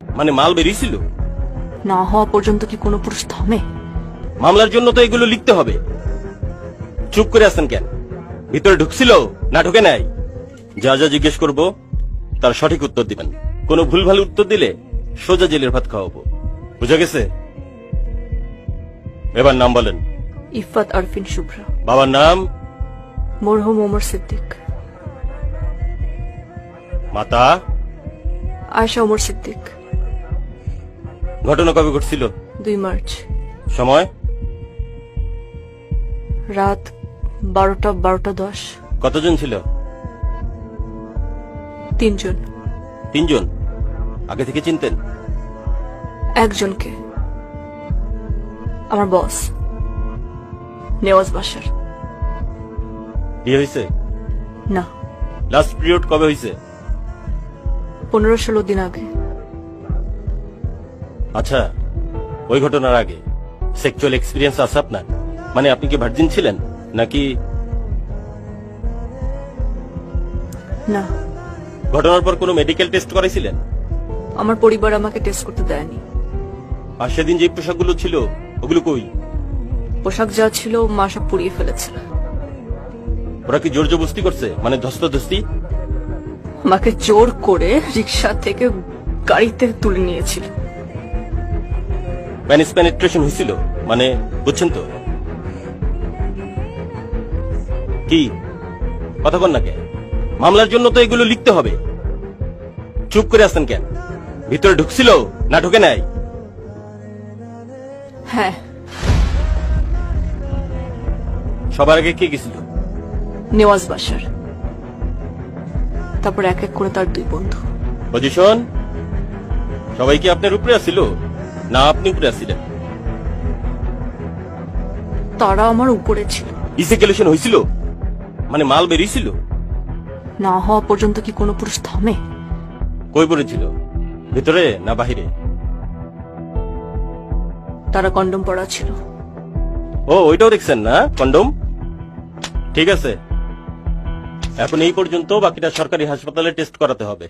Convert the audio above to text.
মানে মাল বেরিয়েছিল? না হওয়া পর্যন্ত কি কোনো পুরুষ থামে? মামলার জন্য তো এগুলো লিখতে হবে। চুপ করে আছেন কেন? ভিতরে ঢুকছিল না ঢুকে নাই? যা যা জিজ্ঞেস করব তার সঠিক উত্তর দিবেন। কোনো ভুলভাল উত্তর দিলে সোজা জেলের ভাত খাওয়াবো। বুঝা গেছে? এবার নাম বলেন। ইফাত আরফিন শুভ্রা। বাবার নাম? মরহুম ওমর সিদ্দিক। মাতা? আয়শা ওমর সিদ্দিক। ঘটনা কবে ঘটছিল? দুই মার্চ। সময়? রাত বারোটা বারোটা দশ। কতজন ছিল? তিনজন। তিনজন? আগে থেকে চিনতেন? একজনকে। আমার বস। নেওয়াজ বাসার। বিয়ে হয়েছে? না। লাস্ট পিরিয়ড কবে হয়েছে? পনেরো ষোলো দিন আগে। আচ্ছা ওই ঘটনার আগে সেক্সুয়াল এক্সপিরিয়েন্স আছে আপনার? মানে আপনি কি ভার্জিন ছিলেন? নাকি না। ঘটনার পর কোনো মেডিকেল টেস্ট করেছিলেন আমার পরিবার আমাকে টেস্ট করতে দেয়নি। আর সেদিন যে পোশাকগুলো ছিল ওগুলো কই? পোশাক যা ছিল মা সব পুড়িয়ে ফেলেছিল ওরা কি জোর জবস্তি করছে? মানে ধস্তাধস্তি? আমাকে জোর করে রিক্সা থেকে গাড়িতে তুলে নিয়েছিল। প্যানিস পেনিট্রেশন হয়েছিল মানে বুঝছেন তো? কি? কথা বল না কেন? মামলার জন্য তো এগুলো লিখতে হবে। চুপ করে আছেন কেন? ভিতরে ঢুকছিল না ঢুকে নাই? হ্যাঁ। সবার আগে কে গেছিল? নেওয়াজ বাসার তারপর এক এক করে তার দুই বন্ধু। পজিশন সবাই কি আপনার উপরে আসছিল না আপনি উপরে আসছিলেন তারা আমার উপরে ছিল। ইসিকুলেশন হয়েছিল মানে মাল বেরিয়েছিল? না হওয়া পর্যন্ত কি কোনো পুরুষ থামে? কই পড়েছিল? ভিতরে না বাহিরে? তারা কন্ডম পড়া ছিল। ও ওইটাও দেখছেন না? কন্ডম? ঠিক আছে। এখন এই পর্যন্ত বাকিটা সরকারি হাসপাতালে টেস্ট করাতে হবে।